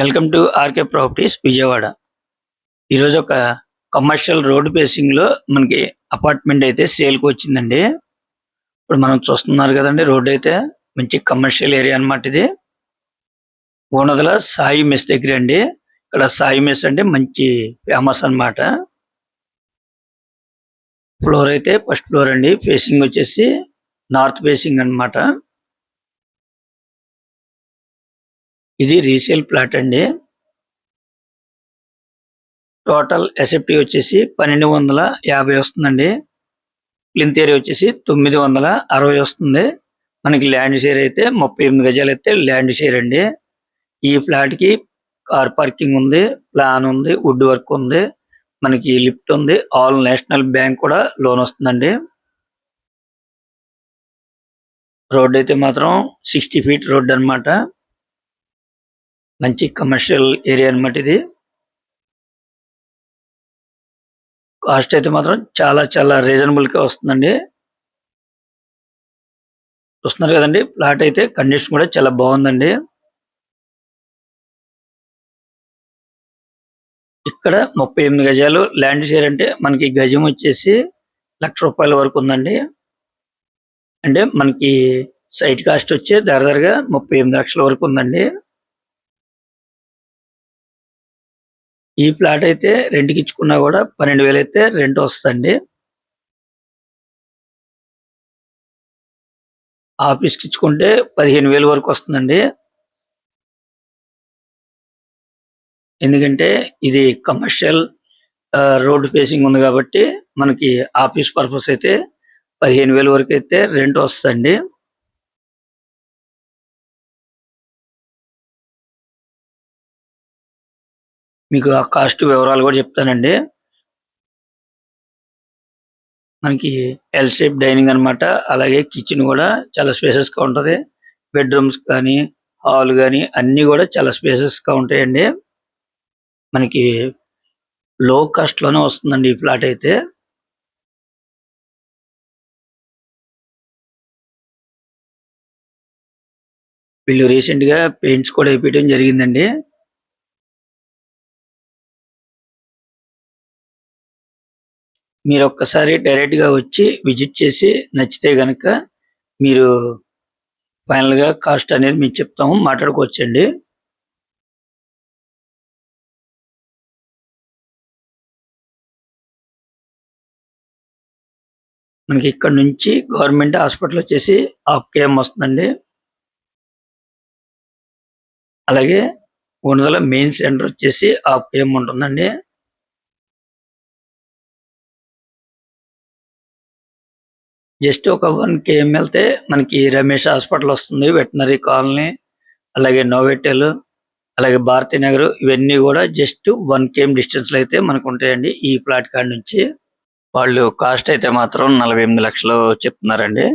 Welcome to R K properties Vijayawada. ఈరోజు ఒక commercial road బేసింగ్లో మనకి అపార్ట్మెంట్ అయితే సేల్కి వచ్చిందండి. ఇప్పుడు మనం చూస్తున్నారు కదండి రోడ్ అయితే మంచి కమర్షియల్ ఏరియా అన్నమాట ఇది. ఓనదల సాయి మెస్ దగ్గర అండి. ఇక్కడ సాయి మెస్ అంటే మంచి ఫేమస్ అన్నమాట. ఫ్లోర్ అయితే ఫస్ట్ ఫ్లోర్ అండి. ఫేసింగ్ వచ్చేసి నార్త్ ఫేసింగ్ అన్నమాట. ఇది రీసేల్ ప్లాట్ అండి. టోటల్ ఎసెప్టీ వచ్చేసి పన్నెండు వందల యాభై వస్తుందండి. ప్లింత్ ఏరియా వచ్చేసి తొమ్మిది వందల అరవై వస్తుంది. మనకి ల్యాండ్ షేర్ అయితే ముప్పై ఎనిమిది గజాలు అయితే ల్యాండ్ షేర్ అండి. ఈ ఫ్లాట్కి కార్ పార్కింగ్ ఉంది ప్లాన్ ఉంది వుడ్ వర్క్ ఉంది మనకి లిఫ్ట్ ఉంది ఆల్ నేషనల్ బ్యాంక్ కూడా లోన్ వస్తుందండి. రోడ్ అయితే మాత్రం సిక్స్టీ ఫీట్ రోడ్ అన్నమాట. మంచి కమర్షియల్ ఏరియా అన్నమాట ఇది. కాస్ట్ అయితే మాత్రం చాలా చాలా రీజనబుల్గా వస్తుందండి. చూస్తున్నారు కదండి ప్లాట్ అయితే కండిషన్ కూడా చాలా బాగుందండి. ఇక్కడ ముప్పై ఎనిమిది గజాలు ల్యాండ్ షేర్ అంటే మనకి గజం వచ్చేసి లక్ష రూపాయల వరకు ఉందండి. అంటే మనకి సైట్ కాస్ట్ వచ్చే దగ్గర ముప్పై ఎనిమిది లక్షల వరకు ఉందండి. ఈ ప్లాట్ అయితే రెంట్కి ఇచ్చుకున్నా కూడా పన్నెండు వేలు అయితే రెంట్ వస్తుందండి. ఆఫీస్కి ఇచ్చుకుంటే పదిహేను వేలు వరకు వస్తుందండి. ఎందుకంటే ఇది కమర్షియల్ రోడ్ ఫేసింగ్ ఉంది కాబట్టి మనకి ఆఫీస్ పర్పస్ అయితే పదిహేను వేలు వరకు అయితే రెంట్ వస్తుందండి. మీకు ఆ కాస్ట్ వివరాలు కూడా చెప్తానండి. మనకి ఎల్ షేప్ డైనింగ్ అన్నమాట. అలాగే కిచెన్ కూడా చాలా స్పేసెస్గా ఉంటది. బెడ్రూమ్స్ కానీ హాల్ కానీ అన్ని కూడా చాలా స్పేసెస్గా ఉంటాయండి. మనకి లో కాస్ట్లోనే వస్తుందండి ఈ ఫ్లాట్ అయితే. వీళ్ళు రీసెంట్గా పెయింట్స్ కూడా వేయడం జరిగిందండి. మీరు ఒక్కసారి డైరెక్ట్గా వచ్చి విజిట్ చేసి నచ్చితే కనుక మీరు ఫైనల్గా కాస్ట్ అనేది మేము చెప్తాము మాట్లాడుకోవచ్చండి. మనకి ఇక్కడ నుంచి గవర్నమెంట్ హాస్పిటల్ వచ్చేసి హాఫ్ కేఎం వస్తుందండి. అలాగే ఉన్నదల మెయిన్ సెంటర్ వచ్చేసి హాఫ్ కేఎం ఉంటుందండి. జస్ట్ ఒక వన్ కేఎం వెళ్తే మనకి రమేష్ హాస్పిటల్ వస్తుంది వెటనరీ కాలనీ అలాగే నోవెటెల్ అలాగే భారతీ నగర్ ఇవన్నీ కూడా జస్ట్ వన్ కేఎం డిస్టెన్స్లో అయితే మనకు ఉంటాయండి. ఈ ప్లాట్ కాడ నుంచి వాళ్ళు కాస్ట్ అయితే మాత్రం నలభై ఎనిమిది లక్షలు చెప్తున్నారండి.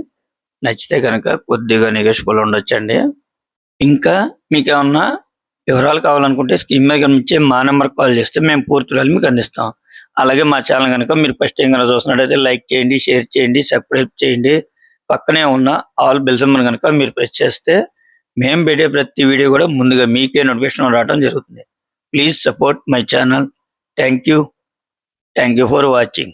నచ్చితే కనుక కొద్దిగా నెగోషియబుల్ ఉండొచ్చండి. ఇంకా మీకు ఏమన్నా వివరాలు కావాలనుకుంటే స్కీమ్ మీద కనిపించే మా నెంబర్ కాల్ చేస్తే మేము పూర్తి వివరాలు మీకు అందిస్తాం. అలాగే మా ఛానల్ కనుక మీరు ఫస్ట్ టైం కనుక చూస్తున్నట్టయితే లైక్ చేయండి షేర్ చేయండి సబ్స్క్రైబ్ చేయండి. పక్కనే ఉన్న ఆల్ బెల్సమ్మను కనుక మీరు ప్రెస్ చేస్తే మేము పెట్టే ప్రతి వీడియో కూడా ముందుగా మీకే నోటిఫికేషన్ రావడం జరుగుతుంది. Please support my channel. Thank you. Thank you for watching.